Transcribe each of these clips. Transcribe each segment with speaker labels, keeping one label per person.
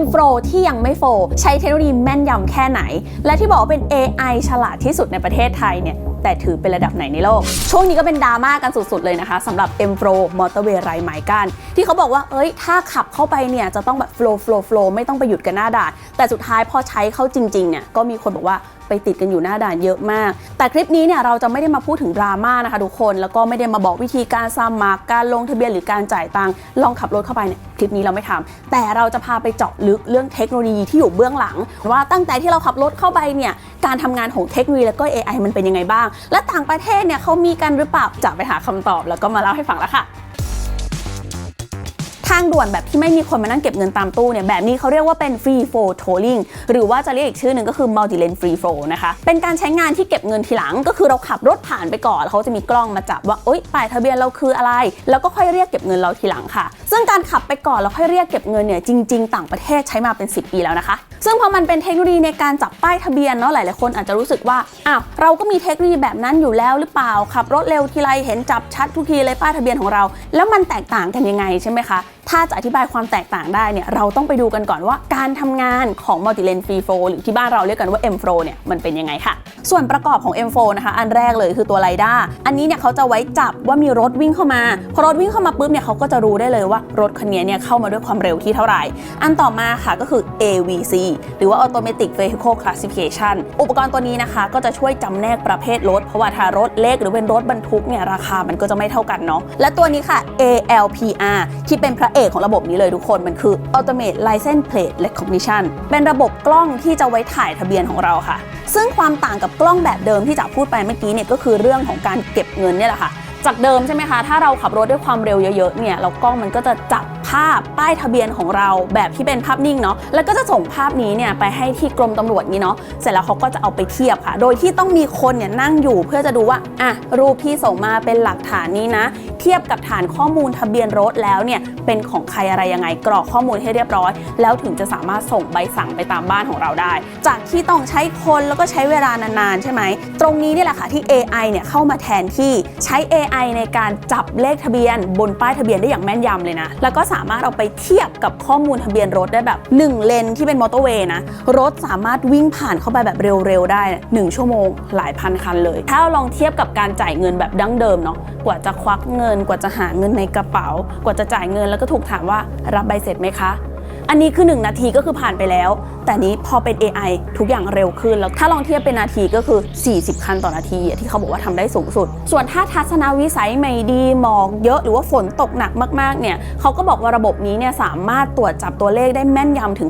Speaker 1: M Pro ที่ยังไม่โฟใช้เทคโนโลยีแม่นยำแค่ไหน และที่บอกว่าเป็น AI ฉลาดที่สุดในประเทศไทยเนี่ยแต่ถือเป็นระดับไหนในโลก ช่วงนี้ก็เป็นดราม่ากันสุดๆเลยนะคะสำหรับ M Pro มอเตอร์เวย์ไรไม้กันที่เขาบอกว่า เอ้ย ถ้าขับเข้าไปเนี่ย จะต้องแบบ flow flow flow ไม่ต้องไปหยุดกันหน้าด่าน แต่สุดท้ายพอใช้เข้าจริงๆเนี่ยก็มีคนบอกว่าไปติดกันอยู่หน้าด่านเยอะมาก แต่คลิปนี้เนี่ยเราจะไม่ได้มาพูดถึงดราม่านะคะทุกคนแล้วก็ไม่ได้มาบอกวิธีการสมัครการลงทะเบียนหรือการจ่ายตังค์ลองขับรถเข้าไปเนี่ย ลิปนี้เราไม่ทำแต่เราจะพาไปเจาะลึกเรื่องเทคโนโลยีที่อยู่เบื้องหลัง ว่าตั้งแต่ที่เราขับรถเข้าไปเนี่ยการทำงานของเทคโนโลยีแล้วก็ AI มันเป็นยังไงบ้าง และต่างประเทศเนี่ยเขามีกันหรือเปล่าจะไปหาคำตอบแล้วก็มาเล่าให้ฟังแล้วค่ะทางด่วนแบบที่ไม่มีคนมานั่งเก็บเงินตามตู้เนี่ยแบบนี้เขาเรียกว่าเป็น free flow tolling หรือว่าจะเรียกอีกชื่อหนึ่งก็คือ multi lane free flow นะคะ เป็นการใช้งานที่เก็บเงินทีหลัง ก็คือเราขับรถผ่านไปก่อนแล้วเขาจะมีกล้องมาจับว่าเอ้ยป้ายทะเบียนเราคืออะไร แล้วก็ค่อยเรียกเก็บเงินเราทีหลังค่ะ ซึ่งการขับไปก่อนแล้วค่อยเรียกเก็บเงินเนี่ยจริง ๆ ต่างประเทศใช้มาเป็น 10 ปีแล้วนะคะ ซึ่งพอมันเป็นเทคโนโลยีในการจับป้ายทะเบียนเนาะหลาย ๆ คนอาจจะรู้สึกว่าอ้าวเราก็มีเทคโนโลยีแบบนั้นอยู่แล้วหรือเปล่าขับรถเร็วทีไรเห็นจับชัดทุกทีเลยป้ายทะเบียนของเรา แล้วมันแตกต่างกันยังไงใช่ไหมคะถ้าจะอธิบายความแตกต่างได้เนี่ยเราต้องไปดูกันก่อนว่าการทำงานของ Multi Lane Free Flow หรือที่บ้านเราเรียกกันว่า M Flow เนี่ยมันเป็นยังไงค่ะ ส่วนประกอบของ M Flow นะคะ อันแรกเลยคือตัวไ i ด้าอันนี้เนี่ยเขาจะไว้จับว่ามีรถวิ่งเข้ามา พอรถวิ่งเข้ามาปุ๊บเนี่ยเขาก็จะรู้ได้เลยว่ารถคันนี้เนี่ยเข้ามาด้วยความเร็วที่เท่าไหร่ อันต่อมาค่ะก็คือ AVC หรือว่า Automatic Vehicle Classification อุปกรณ์ตัวนี้นะคะ ก็จะช่วยจำแนกประเภทรถ เพราะว่าถ้ารถเล็กหรือเป็นรถบรรทุกเนี่ยราคามันก็จะไม่เท่ากันเนาะและตัวนี้ค่ะ ALPR ที่เป็นพระเอกของระบบนี้เลยทุกคนมันคือ Automate License Plate Recognition เป็นระบบกล้องที่จะไว้ถ่ายทะเบียนของเราค่ะ ซึ่งความต่างกับกล้องแบบเดิมที่จะพูดไปเมื่อกี้เนี่ยก็คือเรื่องของการเก็บเงินเนี่ยแหละค่ะ จากเดิมใช่ไหมคะ ถ้าเราขับรถด้วยความเร็วเยอะๆเนี่ยเรากล้องมันก็จะจับภาพป้ายทะเบียนของเราแบบที่เป็นภาพนิ่งเนาะแล้วก็จะส่งภาพนี้เนี่ยไปให้ที่กรมตำรวจนี้เนาะเสร็จแล้วเขาก็จะเอาไปเทียบค่ะ โดยที่ต้องมีคนเนี่ยนั่งอยู่เพื่อจะดูว่าอะรูปที่ส่งมาเป็นหลักฐานนี้นะ เทียบกับฐานข้อมูลทะเบียนรถแล้วเนี่ยเป็นของใครอะไรยังไงกรอกข้อมูลให้เรียบร้อย แล้วถึงจะสามารถส่งใบสั่งไปตามบ้านของเราได้ จากที่ต้องใช้คนแล้วก็ใช้เวลานานๆ ใช่ไหม ตรงนี้นี่แหละค่ะที่ AI เนี่ยเข้ามาแทนที่ใช้ AI ในการจับเลขทะเบียน บนป้ายทะเบียนได้อย่างแม่นยำเลยนะ แล้วก็สามารถเอาไปเทียบกับข้อมูลทะเบียนรถได้แบบ 1 เลนที่เป็นมอเตอร์เวย์นะ รถสามารถวิ่งผ่านเข้าไปแบบเร็วๆ ได้ 1 ชั่วโมงหลายพันคันเลย ถ้าเราลองเทียบกับการจ่ายเงินแบบดั้งเดิมเนาะกว่าจะควักเงินกว่าจะหาเงินในกระเป๋า กว่าจะจ่ายเงินแล้วก็ถูกถามว่ารับใบเสร็จไหมคะ อันนี้คือ 1 นาทีก็คือผ่านไปแล้ว แต่นี้พอเป็น AI ทุกอย่างเร็วขึ้น แล้วถ้าลองเทียบเป็นนาทีก็คือ 40 คันต่อนาที ที่เขาบอกว่าทำได้สูงสุด ส่วนถ้าทัศนวิสัยไม่ดีหมอกเยอะหรือว่าฝนตกหนักมากๆเนี่ยเขาก็บอกว่าระบบนี้เนี่ยสามารถตรวจจับตัวเลขได้แม่นยำถึง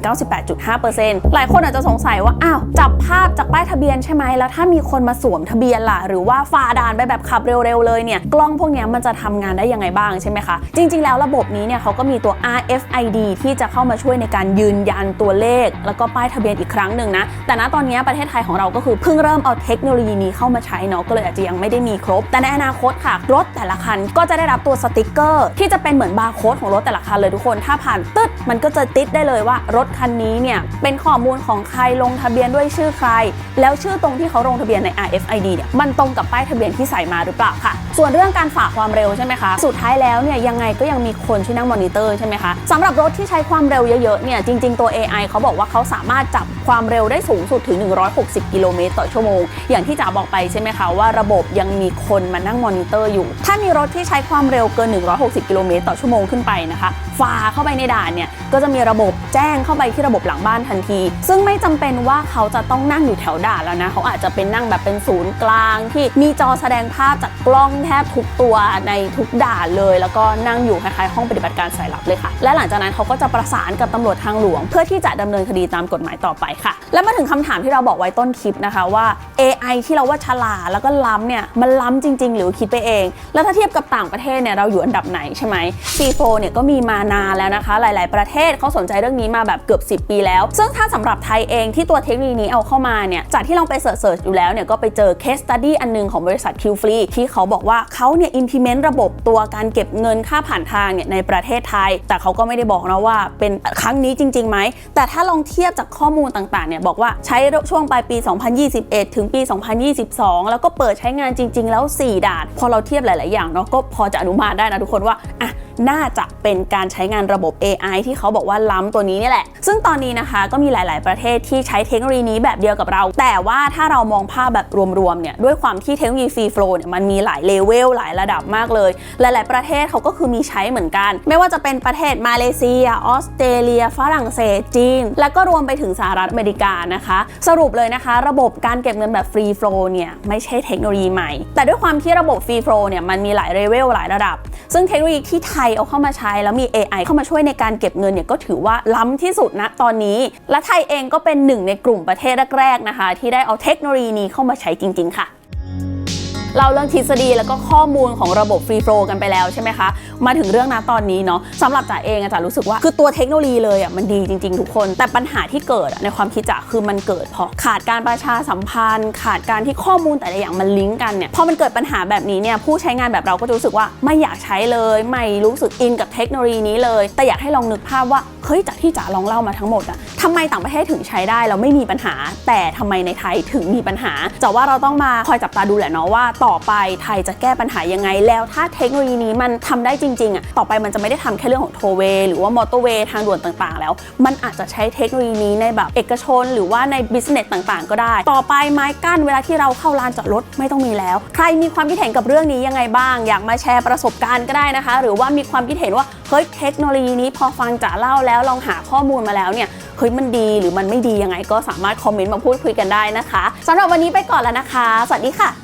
Speaker 1: 98.5%หลายคนอาจจะสงสัยว่าอ้าวจับภาพจากป้ายทะเบียนใช่ไหมแล้วถ้ามีคนมาสวมทะเบียนล่ะหรือว่าฝ่าด่านไปแบบขับเร็วๆเลยเนี่ยกล้องพวกนี้มันจะทำงานได้ยังไงบ้างใช่ไหมคะจริง ๆ แล้วระบบนี้เนี่ยเขาก็มีตัว RFID ที่จะเข้ามาช่วยในการยืนยันตัวเลข แล้วก็ป้ายทะเบียนอีกครั้งหนึ่งนะ แต่ณตอนนี้ประเทศไทยของเราก็คือเพิ่งเริ่มเอาเทคโนโลยีนี้เข้ามาใช้เนาะก็เลยอาจจะยังไม่ได้มีครบ แต่ในอนาคตค่ะ รถแต่ละคันก็จะได้รับตัวสติกเกอร์ ที่จะเป็นเหมือนบาร์โค้ดของรถแต่ละคันเลยทุกคน ถ้าผ่านตึ๊ดมันก็จะติดได้เลยว่ารถคันนี้เนี่ยเป็นข้อมูลของใครลงทะเบียนด้วยชื่อใคร แล้วชื่อตรงที่เขาลงทะเบียนใน RFID เนี่ยมันตรงกับป้ายทะเบียนที่ใส่มาหรือเปล่าค่ะ ส่วนเรื่องการฝ่าความเร็วใช่ไหมคะสุดท้ายแล้วเนี่ยยังไงก็ยังมีคนที่นั่งมอนิเตอร์ใช่ไหมคะสำหรับรถที่ใช้ความเร็วเยอะๆเนี่ยจริง ๆ ตัว AI เขาบอกว่าเขาสามารถจับความเร็วได้สูงสุดถึง 160 กิโลเมตรต่อชั่วโมง อย่างที่จ๋าบอกไปใช่ไหมคะว่าระบบยังมีคนมานั่งมอนิเตอร์อยู่ ถ้ามีรถที่ใช้ความเร็วเกิน 160 กิโลเมตรต่อชั่วโมงขึ้นไปนะคะฝ่าเข้าไปในด่านเนี่ยก็จะมีระบบแจ้งเข้าไปที่ระบบหลังบ้านทันที ซึ่งไม่จำเป็นว่าเขาจะต้องนั่งอยู่แถวด่านแล้วนะเขาอาจจะเป็นนั่งแบบเป็นศูนย์กลางที่มีจอแสดงภาพจากกล้องแทบทุกตัวในทุกด่านเลย แล้วก็นั่งอยู่คล้ายๆห้องปฏิบัติการสายลับเลยค่ะ และหลังจากนั้นเขาก็จะประสานกับตำรวจทางหลวง เพื่อที่จะดำเนินคดีตามกฎหมายต่อไปค่ะ และมาถึงคำถามที่เราบอกไว้ต้นคลิปนะคะว่า AI ที่เราว่าฉลาดแล้วก็ล้ำเนี่ยมันล้ำจริง ๆ หรือคิดไปเอง แล้วถ้าเทียบกับต่างประเทศเนี่ยเราอยู่อันดับไหนใช่ไหม C4 เนี่ยก็มีมานานแล้วนะคะ หลาย ๆ ประเทศเขาสนใจเรื่องนี้มาแบบเกือบ 10 ปีแล้ว ซึ่งถ้าสำหรับไทยเองที่ตัวเทคโนโลยีนี้เอาเข้ามาเนี่ยจากที่ลองไปเสิร์ชอยู่แล้วเนี่ยก็ไปเจอ case study อันหนึงของบริษัท Q Free ที่เขาบอกว่าเขาเนี่ย implement ระบบตัวการเก็บเงินค่าผ่านทางเนี่ยในประเทศไทย แต่เขาก็ไม่ได้บอกนะว่าเป็นครั้งนี้จริงๆไหม แต่ถ้าลองเทียบจากข้อมูลต่างๆเนี่ยบอกว่าใช้ช่วงปลายปี 2021 ถึงปี 2022 แล้วก็เปิดใช้งานจริง ๆ แล้ว 4 ด่าน พอเราเทียบหลาย ๆ อย่างเนาะก็พอจะอนุมานได้นะทุกคนว่าอะ น่าจะเป็นการใช้งานระบบ AI ที่เขาบอกว่าล้ำตัวนี้นี่แหละ ซึ่งตอนนี้นะคะก็มีหลาย ๆ ประเทศที่ใช้เทคโนโลยีนี้แบบเดียวกับเรา แต่ว่าถ้าเรามองภาพแบบรวม ๆ เนี่ย ด้วยความที่เทคโนโลยีฟรีโฟลเนี่ยมันมีหลายเลเวลหลายระดับมากเลย หลาย ๆ ประเทศเขาก็คือมีใช้เหมือนกัน ไม่ว่าจะเป็นประเทศมาเลเซีย ออสเตรเลีย ฝรั่งเศส จีน แล้วก็รวมไปถึงสหรัฐอเมริกานะคะ สรุปเลยนะคะ ระบบการเก็บเงินแบบฟรีโฟลเนี่ยไม่ใช่เทคโนโลยีใหม่ แต่ด้วยความที่ระบบฟรีโฟลเนี่ยมันมีหลายเลเวลหลายระดับ ซึ่งเทคโนโลยีที่ไทยเอาเข้ามาใช้แล้วมี AI เข้ามาช่วยในการเก็บเงินเนี่ยก็ถือว่าล้ำที่สุดนะตอนนี้ และไทยเองก็เป็นหนึ่งในกลุ่มประเทศแรกๆนะคะ ที่ได้เอาเทคโนโลยีนี้เข้ามาใช้จริง ๆ ค่ะ เราเรื่องทฤษฎีแล้วก็ข้อมูลของระบบฟรีโฟลกันไปแล้วใช่ไหมคะ มาถึงเรื่องนะตอนนี้เนาะสำหรับจ๋าเองอะจ๋ารู้สึกว่าคือตัวเทคโนโลยีเลยอะมันดีจริง ๆ ทุกคน แต่ปัญหาที่เกิดในความคิดจ๋าคือมันเกิดเพราะขาดการประชาสัมพันธ์ ขาดการที่ข้อมูลแต่ละอย่างมันลิงก์กันเนี่ยพอมันเกิดปัญหาแบบนี้เนี่ยผู้ใช้งานแบบเราก็จะรู้สึกว่าไม่อยากใช้เลยไม่รู้สึกอินกับเทคโนโลยีนี้เลย แต่อยากให้ลองนึกภาพว่าเฮ้ยจากที่จ๋าลองเล่ามาทั้งหมดอะทำไมต่างประเทศถึงใช้ได้แล้วไม่มีปัญหา แต่ทำไมในไทยถึงมีปัญหาจ๋าว่าเราต้องมาคอยจับตาดูแหละเนาะว่าต่อไปไทยจะแก้ปัญหายังไง แล้วถ้าเทคโนโลยีนี้มันทำได้จริงๆอะต่อไปมันจะไม่ได้ทำแค่เรื่องของโทเวหรือว่ามอเตอร์เวย์ทางด่วนต่างๆ แล้ว มันอาจจะใช้เทคโนโลยีนี้ในแบบเอกชน หรือว่าในบิสเนสต่างๆ ก็ได้ ต่อไปไม้กั้นเวลาที่เราเข้าลานจอดรถไม่ต้องมีแล้ว ใครมีความคิดเห็นกับเรื่องนี้ยังไงบ้าง อยากมาแชร์ประสบการณ์ก็ได้นะคะ หรือว่ามีความคิดเห็นว่าเฮ้ยเทคโนโลยีนี้พอฟังจ๋าเล่าแล้วลองหาข้อมูลมาแล้วเนี่ยเฮ้ยมันดีหรือมันไม่ดียังไงก็สามารถคอมเมนต์มาพูดคุยกันได้นะคะสำหรับวันนี้ไปก่อนแล้วนะคะ สวัสดีค่ะ